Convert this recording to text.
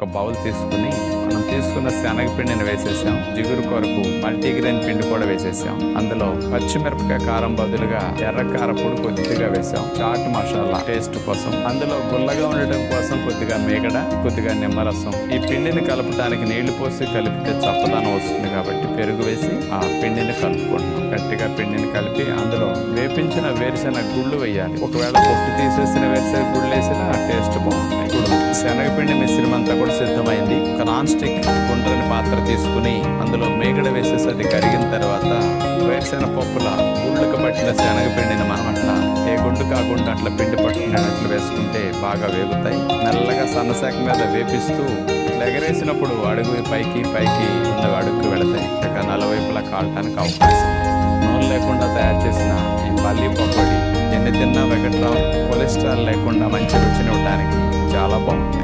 ఒక బౌల్ తీసుకుని మనం తీసుకున్న శనగపిండిని వేసేసాం. జిగురు కొరకు మల్టీగ్రెయిన్ పిండి కూడా వేసేసాం. అందులో పచ్చిమిరపకాయ కారం బదులుగా ఎర్ర కారపొడి కొద్దిగా వేసాం. చాట్ మసాలా టేస్ట్ కోసం. అందులో గుల్లగా ఉండటం కోసం కొద్దిగా మేగడ కొద్దిగా నిమ్మరసం. ఈ పిండిని కలపడానికి నీళ్ళు పోసి కలిపితే చప్పదనం వస్తుంది కాబట్టి పెరుగు వేసి ఆ పిండిని కలుపుకుంటున్నాం. గట్టిగా పిండిని కలిపి అందులో వేపించిన వేరుశెనగ గుళ్ళు వేయాలి. ఒకవేళ పొట్టు తీసేసిన వేరుశెనగ గుళ్ళు వేసినా ఆ టేస్ట్ బాగుంటాయి. ఇప్పుడు శనగపిండి మిశ్రమం అంతా కూడా సిద్ధమైంది. ఒక నాన్ స్టిక్ గుండ్రని పాత్ర తీసుకుని అందులో మేగడ వేసేసి అది కరిగిన తర్వాత వేరుశెనగ పప్పుల గుళ్ళకు పట్టిన శనగపిండిని మనం అట్లా ఏ గుండు కాకుండా అట్లా పిండి పట్టుకునేటట్లు వేసుకుంటే బాగా వేగుతాయి. నల్లగా సన్నశాఖ మీద వేపిస్తూ ఎగరేసినప్పుడు అడుగు పైకి పైకి ఉన్న అడుగుకు వెళతాయి. ఇక నలవైపులా కాలటానికి అవకాశం నూనె లేకుండా తయారు చేసిన ఈ పల్లి పకోడీ ఎన్ని తిన్నా వెగట్రావు. కొలెస్ట్రాల్ లేకుండా మంచి రుచిని ఉండడానికి 下了吧。